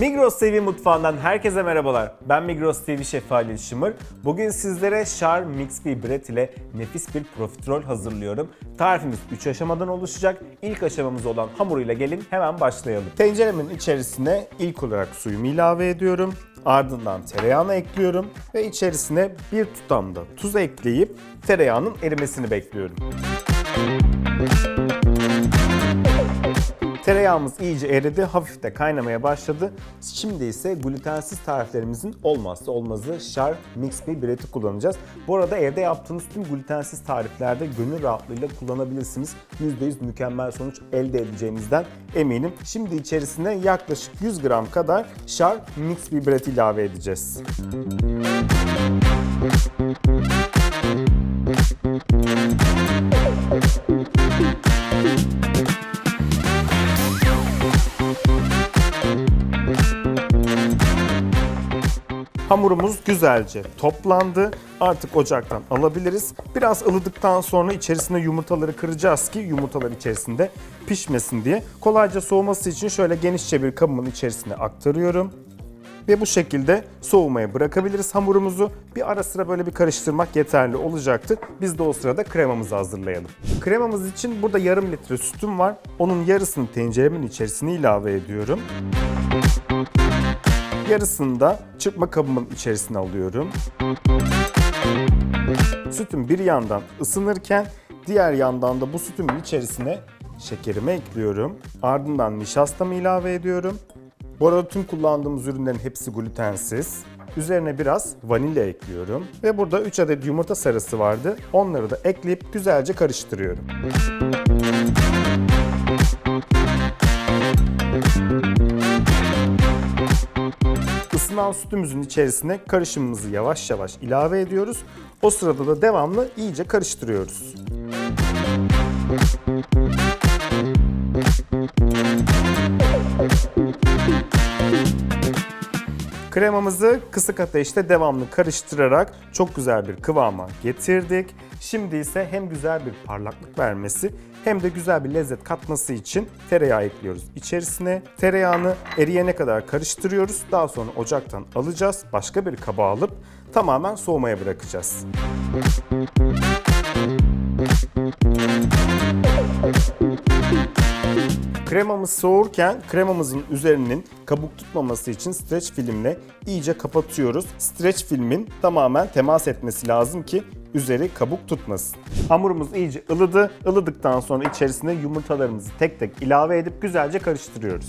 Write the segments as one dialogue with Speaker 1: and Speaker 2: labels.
Speaker 1: Migros TV mutfağından herkese merhabalar. Ben Migros TV şefi Halil Şımır. Bugün sizlere Char Mix bir Bread ile nefis bir profiterol hazırlıyorum. Tarifimiz 3 aşamadan oluşacak. İlk aşamamız olan hamuruyla gelin hemen başlayalım. Tenceremin içerisine ilk olarak suyumu ilave ediyorum. Ardından tereyağını ekliyorum ve içerisine bir tutam da tuz ekleyip tereyağının erimesini bekliyorum. Tereyağımız iyice eridi, hafif de kaynamaya başladı. Şimdi ise glutensiz tariflerimizin olmazsa olmazı Char Mix bir Bread'i kullanacağız. Bu arada evde yaptığınız tüm glutensiz tariflerde gönül rahatlığıyla kullanabilirsiniz. %100 mükemmel sonuç elde edeceğinizden eminim. Şimdi içerisine yaklaşık 100 gram kadar Char Mix bir Bread ilave edeceğiz. Hamurumuz güzelce toplandı. Artık ocaktan alabiliriz. Biraz ılıdıktan sonra içerisine yumurtaları kıracağız ki yumurtalar içerisinde pişmesin diye. Kolayca soğuması için şöyle genişçe bir kabımın içerisine aktarıyorum. Ve bu şekilde soğumaya bırakabiliriz hamurumuzu. Bir ara sıra böyle bir karıştırmak yeterli olacaktır. Biz de o sırada kremamızı hazırlayalım. Kremamız için burada yarım litre sütüm var. Onun yarısını tenceremin içerisine ilave ediyorum. Yarısını da çırpma kabımın içerisine alıyorum. Sütüm bir yandan ısınırken diğer yandan da bu sütümün içerisine şekerimi ekliyorum. Ardından nişastamı ilave ediyorum. Bu arada tüm kullandığımız ürünlerin hepsi glutensiz. Üzerine biraz vanilya ekliyorum. Ve burada 3 adet yumurta sarısı vardı. Onları da ekleyip güzelce karıştırıyorum. Isınan sütümüzün içerisine karışımımızı yavaş yavaş ilave ediyoruz. O sırada da devamlı iyice karıştırıyoruz. Kremamızı kısık ateşte devamlı karıştırarak çok güzel bir kıvama getirdik. Şimdi ise hem güzel bir parlaklık vermesi hem de güzel bir lezzet katması için tereyağı ekliyoruz içerisine. Tereyağını eriyene kadar karıştırıyoruz. Daha sonra ocaktan alacağız. Başka bir kaba alıp tamamen soğumaya bırakacağız. Kremamız soğurken kremamızın üzerinin kabuk tutmaması için streç filmle iyice kapatıyoruz. Streç filmin tamamen temas etmesi lazım ki üzeri kabuk tutmasın. Hamurumuz iyice ılıdı. Ilıdıktan sonra içerisine yumurtalarımızı tek tek ilave edip güzelce karıştırıyoruz.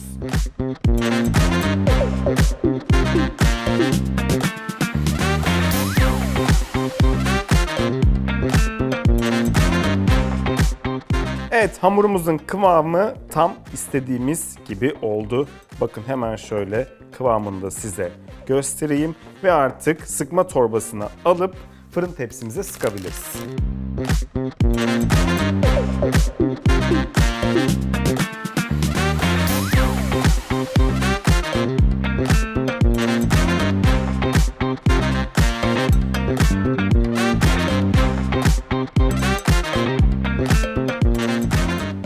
Speaker 1: Evet hamurumuzun kıvamı tam istediğimiz gibi oldu. Bakın hemen şöyle kıvamını da size göstereyim. Ve artık sıkma torbasına alıp fırın tepsimize sıkabiliriz.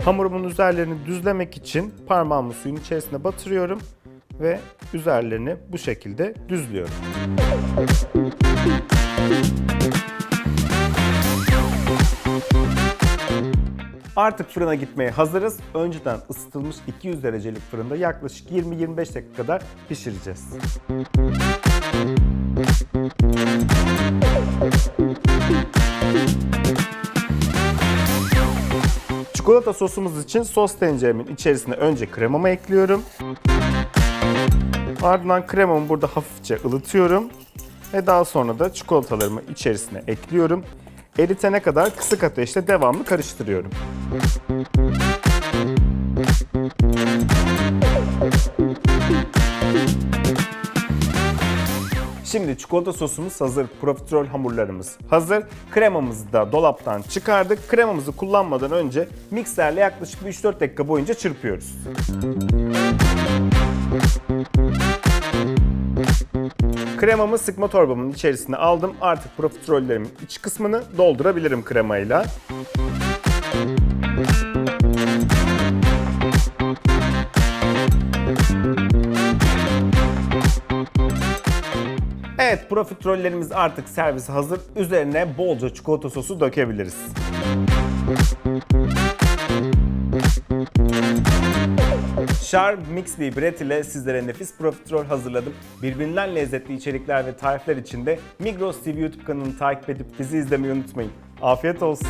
Speaker 1: Hamurumun üzerlerini düzlemek için parmağımı suyun içerisine batırıyorum ve üzerlerini bu şekilde düzlüyorum. Artık fırına gitmeye hazırız. Önceden ısıtılmış 200 derecelik fırında yaklaşık 20-25 dakika kadar pişireceğiz. Çikolata sosumuz için sos tenceremin içerisine önce kremamı ekliyorum. Ardından kremamı burada hafifçe ılıtıyorum. Ve daha sonra da çikolatalarımı içerisine ekliyorum. Eritene kadar kısık ateşte devamlı karıştırıyorum. Şimdi çikolata sosumuz hazır, profiterol hamurlarımız hazır. Kremamızı da dolaptan çıkardık. Kremamızı kullanmadan önce mikserle yaklaşık 3-4 dakika boyunca çırpıyoruz. Kremamı sıkma torbamın içerisine aldım. Artık profiterollerimin iç kısmını doldurabilirim kremayla. Evet profiterollerimiz artık servise hazır. Üzerine bolca çikolata sosu dökebiliriz. Sharp Mixed Bread ile sizlere nefis profiterol hazırladım. Birbirinden lezzetli içerikler ve tarifler için de Migros TV YouTube kanalını takip edip bizi izlemeyi unutmayın. Afiyet olsun.